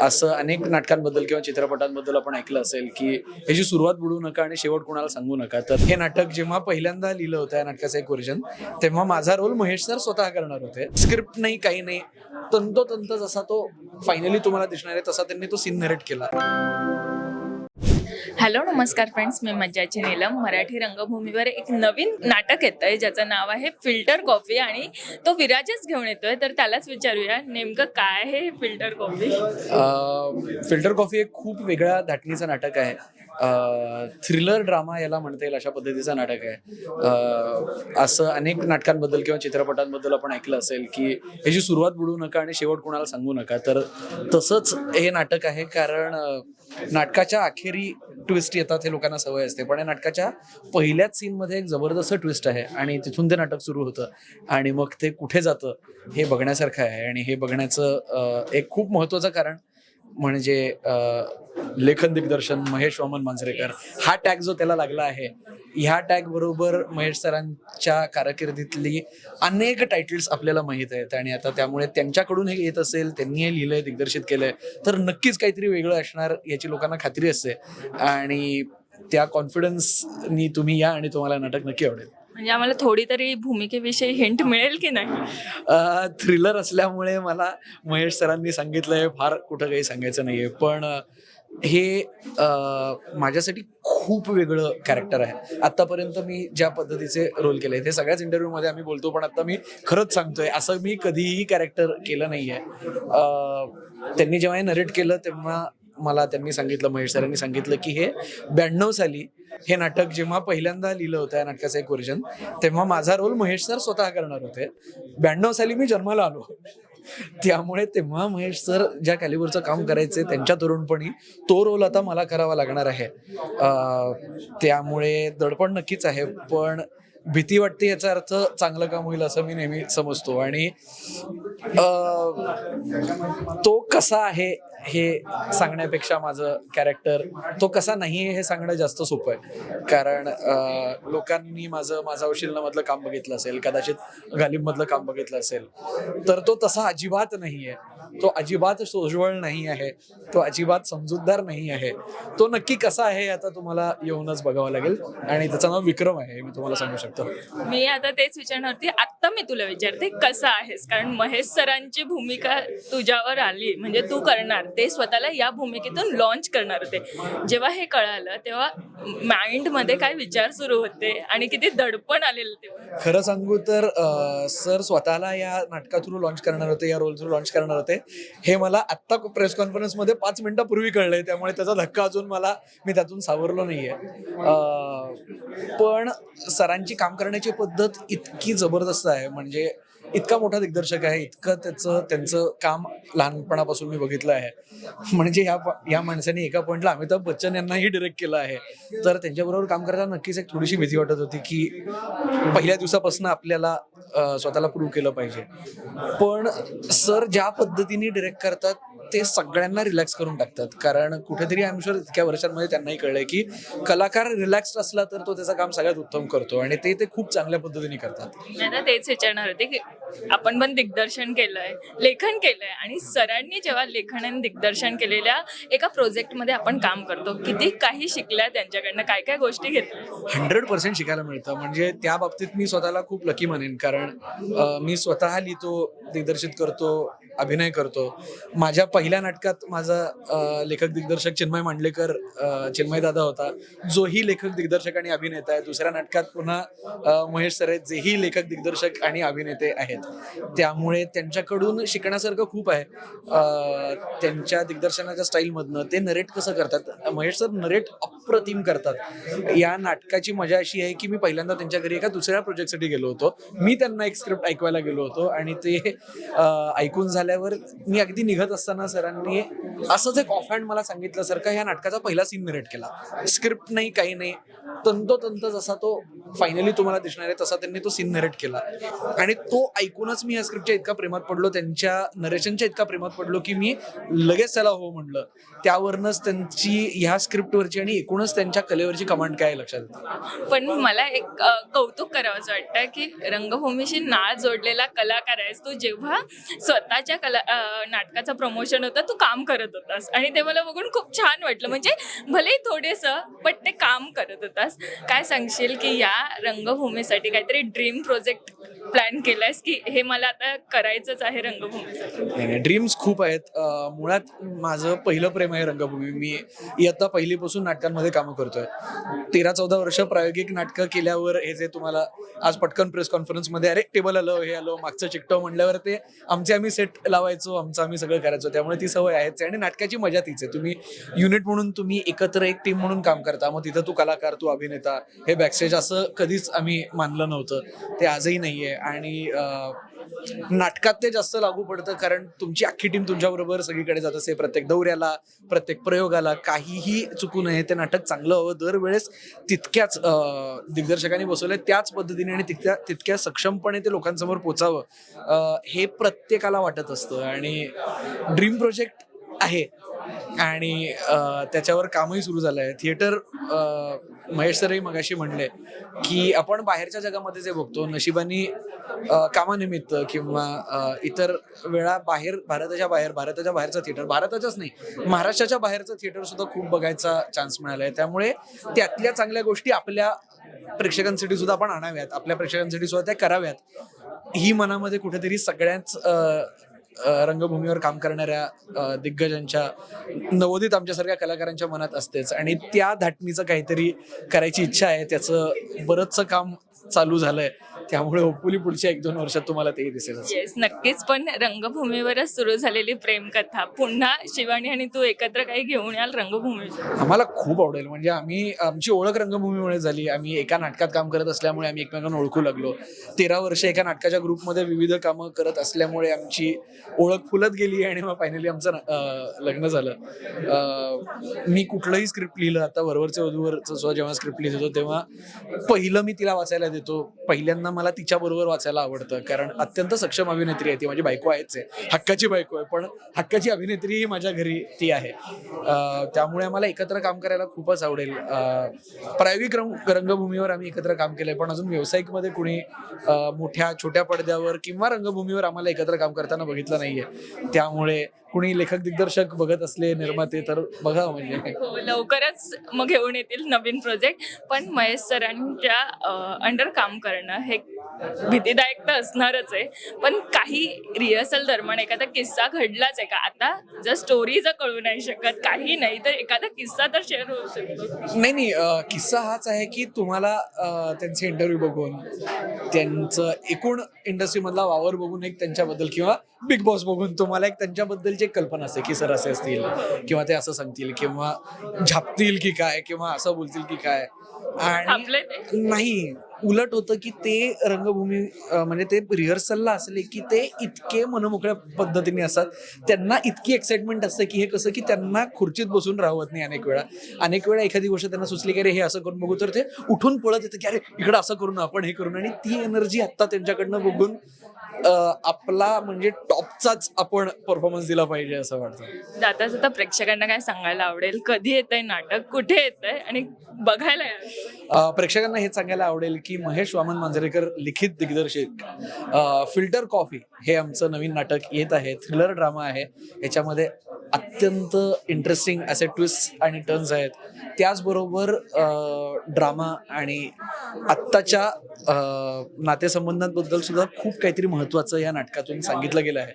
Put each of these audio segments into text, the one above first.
असं अनेक नाटकांबद्दल किंवा चित्रपटांबद्दल आपण ऐकलं असेल की ह्याची सुरुवात बुडू नका आणि शेवट कोणाला सांगू नका तर हे नाटक जेव्हा पहिल्यांदा लिहिलं होतं या नाटकाचं एक व्हर्जन तेव्हा माझा रोल महेश सर स्वतः करणार होते. स्क्रिप्ट नाही काही नाही. तंतोतंत जसा तो फायनली तुम्हाला दिसणार आहे तसा त्यांनी तो सीन नरेट केला. हॅलो नमस्कार फ्रेंड्स मी मज्जाची नीलम. मराठी रंगभूमीवर एक नवीन नाटक येत आहे ज्याचं नाव आहे फिल्टर कॉफी आणि तो विराजच घेऊन येतोय. तर त्यालाच विचारूया नेमकं काय आहे हे फिल्टर कॉफी? फिल्टर कॉफी एक खूप वेगळ्या धाटणीचं नाटक आहे. थ्रिलर ड्रामा याला म्हणता येईल अशा पद्धतीचं नाटक आहे. असं अनेक नाटकांबद्दल किंवा चित्रपटांबद्दल आपण ऐकलं असेल की ह्याची सुरुवात बुडू नका आणि शेवट कोणाला सांगू नका तर तसंच हे नाटक आहे कारण नाटकाच्या अखेरी ट्विस्ट येतात हे लोकांना सवय असते. पण या नाटकाच्या पहिल्याच सीनमध्ये एक जबरदस्त ट्विस्ट आहे आणि तिथून ते नाटक सुरू होतं आणि मग ते कुठे जातं हे बघण्यासारखं आहे. आणि हे बघण्याचं एक खूप महत्त्वाचं कारण म्हणजे लेखन दिग्दर्शन महेश वामन मांजरेकर. हा टॅग जो त्याला लागला आहे ह्या टॅग बरोबर महेश सरांच्या कारकिर्दीतली अनेक टायटल्स आपल्याला माहीत आहेत आणि आता त्यामुळे त्यांच्याकडून हे येत असेल त्यांनी हे लिहिलंय दिग्दर्शित केलंय तर नक्कीच काहीतरी वेगळं असणार याची लोकांना खात्री असते. आणि त्या कॉन्फिडन्सनी तुम्ही या आणि तुम्हाला नाटक नक्की आवडेल. म्हणजे आम्हाला थोडी तरी भूमिकेविषयी हिंट मिळेल की नाही? थ्रिलर असल्यामुळे मला महेश सरांनी सांगितलंय फार कुठं काही सांगायचं नाहीये. पण हे माझ्यासाठी खूप वेगळं कॅरेक्टर आहे. आतापर्यंत मी ज्या पद्धतीचे रोल केले ते सगळ्याच इंटरव्ह्यू मध्ये आम्ही बोलतो पण आता मी खरंच सांगतोय असं मी कधीही कॅरेक्टर केलं नाहीये. त्यांनी जेव्हा हे नरेट केलं तेव्हा मला त्यांनी सांगितलं महेश सरांनी सांगितलं की हे ब्याण्णव साली हे नाटक जेव्हा पहिल्यांदा लिहिलं होतं या नाटकाचं एक व्हर्जन तेव्हा माझा रोल महेश सर स्वतः करणार होते. ब्याण्णव साली मी जन्माला आलो. त्यामुळे तेव्हा महेश सर ज्या कॅलिबरचं काम करायचे त्यांच्या तरुणपणी तो रोल आता मला करावा लागणार आहे. त्यामुळे दडपण नक्कीच आहे पण भीती वाटते याचा अर्थ चांगलं काम होईल असं मी नेहमी समजतो. आणि तो कसा आहे हे सांगण्यापेक्षा माझं कॅरेक्टर तो कसा नाही आहे हे सांगणं जास्त सोपं आहे. कारण लोकांनी माझं माझा मधलं काम बघितलं असेल कदाचित गालिबमधलं काम बघितलं असेल तर तो तसा अजिबात नाही आहे. तो अजिबात सोज्वळ नाही आहे तो अजिबात समजूतदार नाही आहे. तो नक्की कसा आहे हे आता तुम्हाला येऊनच बघावं लागेल. आणि त्याचं नाव विक्रम आहे मी तुम्हाला सांगू शकतो. मी आता तेच विचारणार होती आत्ता मी तुला विचारते कसा आहेस? कारण महेश सरांची भूमिका तुझ्यावर आली म्हणजे तू करणार ते स्वतःला या भूमिकेतून लॉन्च करणार होते. जेव्हा हे कळालं तेव्हा माइंडमध्ये काय विचार सुरू होते आणि किती दडपण आलेलं तेव्हा? खरं सांगू तर सर स्वतःला या नाटका थ्रू लॉन्च करणार होते या रोल थ्रू लॉन्च करणार होते. हे मला आत्ता प्रेस कॉन्फरन्समध्ये पाच मिनिटापूर्वी कळलंय त्यामुळे त्याचा धक्का अजून मला मी त्यातून सावरलो नाहीये. पण सरांची काम करण्याची पद्धत इतकी जबरदस्त आहे म्हणजे इतका मोठा दिग्दर्शक आहे इतकं त्याचं त्यांचं काम लहानपणापासून मी बघितलं आहे. म्हणजे या या माणसाने एका पॉईंटला अमिताभ बच्चन यांनाही डिरेक्ट केलं आहे. तर त्यांच्याबरोबर काम करताना नक्कीच एक थोडीशी भीती वाटत होती की पहिल्या दिवसापासून आपल्याला स्वतःला प्रूव्ह केलं पाहिजे. पण सर ज्या पद्धतीने डिरेक्ट करतात ते सगळ्यांना रिलॅक्स करून टाकतात. कारण कुठेतरी आय एम शुअर इतक्या वर्षांमध्ये त्यांनाही कळलंय की कलाकार रिलॅक्स्ड असला तर तो त्याचं काम सगळ्यात उत्तम करतो आणि ते ते खूप चांगल्या पद्धतीने करतात. आता तेच विचारणार होते की आपण पण दिग्दर्शन केलंय लेखन केलंय आणि सरांनी जेव्हा लेखन आणि दिग्दर्शन केलेल्या एका प्रोजेक्टमध्ये आपण काम करतो किती काही शिकल्या त्यांच्याकडनं? काय काय गोष्टी घेतल्या? हंड्रेड पर्सेंट शिकायला मिळतं. म्हणजे त्या बाबतीत मी स्वतःला खूप लकी मानेन. कारण मी स्वतः लिहितो दिग्दर्शित करतो अभिनय करतो. माझ्या पहिल्या नाटकात माझा लेखक दिग्दर्शक चिन्मय मांडलेकर चिन्मय दादा होता. जोही लेखक दिग्दर्शक आणि अभिनेता आहे. दुसऱ्या नाटकात पुन्हा महेश सर आहेत. जेही लेखक दिग्दर्शक आणि अभिनेते आहेत. त्यामुळे त्यांच्याकडून शिकण्यासारखं खूप आहे. त्यांच्या दिग्दर्शनाच्या स्टाईलमधनं ते नरेट कसं करतात? महेश सर नरेट अप्रतिम करतात. या नाटकाची मजा अशी आहे की मी पहिल्यांदा त्यांच्या घरी एका दुसऱ्या प्रोजेक्टसाठी गेलो होतो. मी त्यांना एक स्क्रिप्ट ऐकवायला गेलो होतो आणि ते ऐकून झाल्यावर मी अगदी निघत असताना सरांनी असंच एक ऑफ हँड मला सांगितलं सर का ह्या नाटकाचा पहिला सीन नरेट केला. स्क्रिप्ट नाही काही नाही. तंतोतंत जसा तो फायनली तुम्हाला दिसणार आहे तसा त्यांनी तो सीन नरेट केला. आणि तो ऐकूनच मी या स्क्रिप्टच्या इतका प्रेमात पडलो त्यांच्या नरेशनच्या इतका प्रेमात पडलो की मी लगेच त्याला हो म्हणलं. त्यावरनच त्यांची ह्या स्क्रिप्टवरची आणि एकूणच त्यांच्या कलेवरची कमांड काय लक्षात येते? पण मला एक कौतुक करावंसं वाटतं की रंगभूमीशी नाळ जोडलेला कलाकार आहेस तू जेव्हा स्वतःच्या कला नाटकाचं प्रमोशन होतं तू काम करत होतास. आणि ते मला बघून खूप छान वाटलं. म्हणजे भले थोडेसं पण ते काम करत होतास. काय सांगशील की या रंगभूमीसाठी काहीतरी ड्रीम प्रोजेक्ट प्लॅन केलायस की हे मला आता करायचंच आहे रंगभूमीसाठी नाही ड्रीम्स खूप आहेत. अं, मुळात माझं पहिलं प्रेम आहे रंगभूमी. मी इयत्ता पहिलीपासून नाटकांमध्ये कामं करतोय. तेरा चौदा वर्ष प्रायोगिक नाटकं केल्यावर हे जे तुम्हाला आज पटकन प्रेस कॉन्फरन्समध्ये अरे टेबल आलं हे आलं मागचं चिकटं म्हणल्यावर ते आमचे आम्ही सेट लावायचो आमचं आम्ही सगळं करायचो. त्यामुळे ती सवय आहेच आहे आणि नाटकाची मजा तीच आहे. तुम्ही युनिट म्हणून तुम्ही एकत्र एक टीम म्हणून काम करता. मग तिथं तू कलाकार तू अभिनेता हे बॅकस्टेज असं कधीच आम्ही मानलं नव्हतं. ते आजही नाहीये. आणि नाटकात ते जास्त लागू पडतं कारण तुमची अख्खी टीम तुमच्याबरोबर सगळीकडे जात असते. प्रत्येक दौऱ्याला प्रत्येक प्रयोगाला काहीही चुकू नये. ते नाटक चांगलं हवं. दरवेळेस तितक्याच दिग्दर्शकांनी बसवलंय त्याच पद्धतीने आणि तितक्या तितक्या सक्षमपणे ते लोकांसमोर पोचावं हे प्रत्येकाला वाटत असतं. आणि ड्रीम प्रोजेक्ट आहे. आणि त्याच्यावर कामही सुरू झालं आहे थिएटर महेश सरही मगाशी म्हणले की आपण बाहेरच्या जगामध्ये जे बघतो. नशिबानी कामानिमित्त किंवा इतर वेळा बाहेर भारताच्या बाहेर भारताच्या बाहेरचं थिएटर भारताच्याच नाही महाराष्ट्राच्या बाहेरचं थिएटर सुद्धा खूप बघायचा चान्स मिळाला आहे त्यामुळे त्यातल्या चांगल्या गोष्टी आपल्या प्रेक्षकांसाठी सुद्धा आपण आणाव्यात. आपल्या प्रेक्षकांसाठी सुद्धा त्या कराव्यात. ही मनामध्ये कुठेतरी सगळ्याच रंगभूमीवर काम करणाऱ्या दिग्गजांच्या नवोदित आमच्यासारख्या कलाकारांच्या मनात असतेच. आणि त्या धाटणीचं काहीतरी करायची इच्छा आहे. त्याचं बरंचसं काम चालू झालंय. त्यामुळे होपफुली पुढच्या एक दोन वर्षात तुम्हाला तेही दिसेलच येस नक्कीच. पण रंगभूमीवरच सुरू झालेली प्रेमकथा. पुन्हा शिवानी आणि तू एकत्र काही घेऊन याल रंगभूमीची? आम्हाला खूप आवडेल. म्हणजे आम्ही आमची ओळख रंगभूमीमुळे झाली. आम्ही एका नाटकात काम करत असल्यामुळे आम्ही एकमेकांना ओळखू लागलो. तेरा वर्ष एका नाटकाच्या ग्रुपमध्ये विविध कामं करत असल्यामुळे आमची ओळख फुलत गेली आणि मग फायनली आमचं लग्न झालं. मी कुठलंही स्क्रिप्ट लिहिलं आता वरवरचे वधूवरचं जेव्हा स्क्रिप्ट लिहित होतो तेव्हा पहिलं मी तिला वाचायला देतो. पहिल्यांदा मला तिच्याबरोबर वाचायला आवडतं. कारण अत्यंत सक्षम अभिनेत्री आहे ती. माझी बायको आहेच आहे. हक्काची बायको आहे. पण हक्काची अभिनेत्री ही माझ्या घरी ती आहे. त्यामुळे आम्हाला एकत्र काम करायला खूपच आवडेल. प्रायोगिक रंग रंगभूमीवर आम्ही एकत्र काम केलंय. पण अजून व्यावसायिकमध्ये कुणी मोठ्या छोट्या पडद्यावर किंवा रंगभूमीवर आम्हाला एकत्र काम करताना बघितलं नाहीये. त्यामुळे कुणी लेखक दिग्दर्शक बघत असले निर्माते तर बघा म्हणजे हो लवकरच मग घेऊन येतील नवीन प्रोजेक्ट पण महेश सरांच्या अंडर काम करणं हे भीतीदायक तर असणारच आहे. पण काही रिहर्सल दरम्यान एखादा किस्सा घडलाच आहे का? आता जर स्टोरी जर कळू नाही शकत काही नाही तर एखादा किस्सा तर शेअर होऊ शकतो. नाही नाही किस्सा हाच आहे की तुम्हाला त्यांचे इंटरव्ह्यू बघून त्यांचं एकूण इंडस्ट्रीमधला वावर बघून एक त्यांच्याबद्दल किंवा बिग बॉस बघून तुम्हाला एक त्यांच्याबद्दलची एक कल्पना असते की सर असे असतील किंवा ते असं सांगतील किंवा झापतील की काय किंवा असं बोलतील की काय. आणि नाही. उलट होतं की ते रंगभूमी म्हणजे ते रिहर्सलला असले की ते इतके मनमोकळ्या पद्धतीने असतात. त्यांना इतकी एक्साइटमेंट असते की हे कसं की त्यांना खुर्चीत बसून राहत नाही अनेक वेळा. अनेक वेळा एखादी गोष्ट त्यांना सुचली की अरे हे असं करून बघू. तर ते उठून पळत येतं की अरे इकडं असं करून आपण हे करून आणि ती एनर्जी आत्ता त्यांच्याकडनं बघून आपला म्हणजे टॉपचाच आपण परफॉर्मन्स दिला पाहिजे असं वाटतं. जाता जाता प्रेक्षकांना काय सांगायला आवडेल? कधी येतंय नाटक? कुठे येतंय? आणि बघायला प्रेक्षकांना हे सांगायला आवडेल की महेश वामन मांजरेकर लिखित दिग्दर्शित फिल्टर कॉफी हे आमचं नवीन नाटक येत आहे थ्रिलर ड्रामा आहे. याच्यामध्ये अत्यंत इंटरेस्टिंग असे ट्विस्ट आणि टर्न्स आहेत. त्याचबरोबर ड्रामा आणि आत्ताच्या नातेसंबंधांबद्दल सुद्धा खूप काहीतरी महत्त्वाचं या नाटकातून सांगितलं गेलं आहे.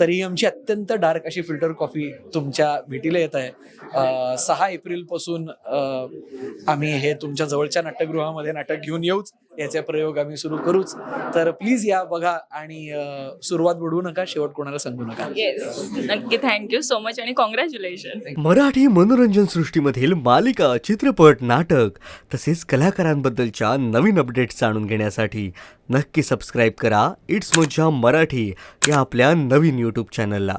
तरी आमची अत्यंत डार्क अशी फिल्टर कॉफी तुमच्या भेटीला येत आहे. सहा एप्रिलपासून आम्ही हे तुमच्या जवळच्या नाट्यगृहामध्ये नाटक घेऊन येऊच याचे प्रयोग आम्ही सुरू करूच. तर प्लीज या बघा आणि सुरुवात बुडवू नका शेवट कोणाला सांगू नका. येस नक्की थँक्यू सो मच आणि कॉंग्रॅच्युलेशन मराठी मनोरंजन सृष्टीमधील मालिका चित्रपट नाटक तसेच कलाकारांबद्दलच्या नवीन अपडेट्स जाणून घेण्यासाठी नक्की सबस्क्राईब करा. इट्स मज्जा मराठी या आपल्या नवीन यूट्यूब चॅनलला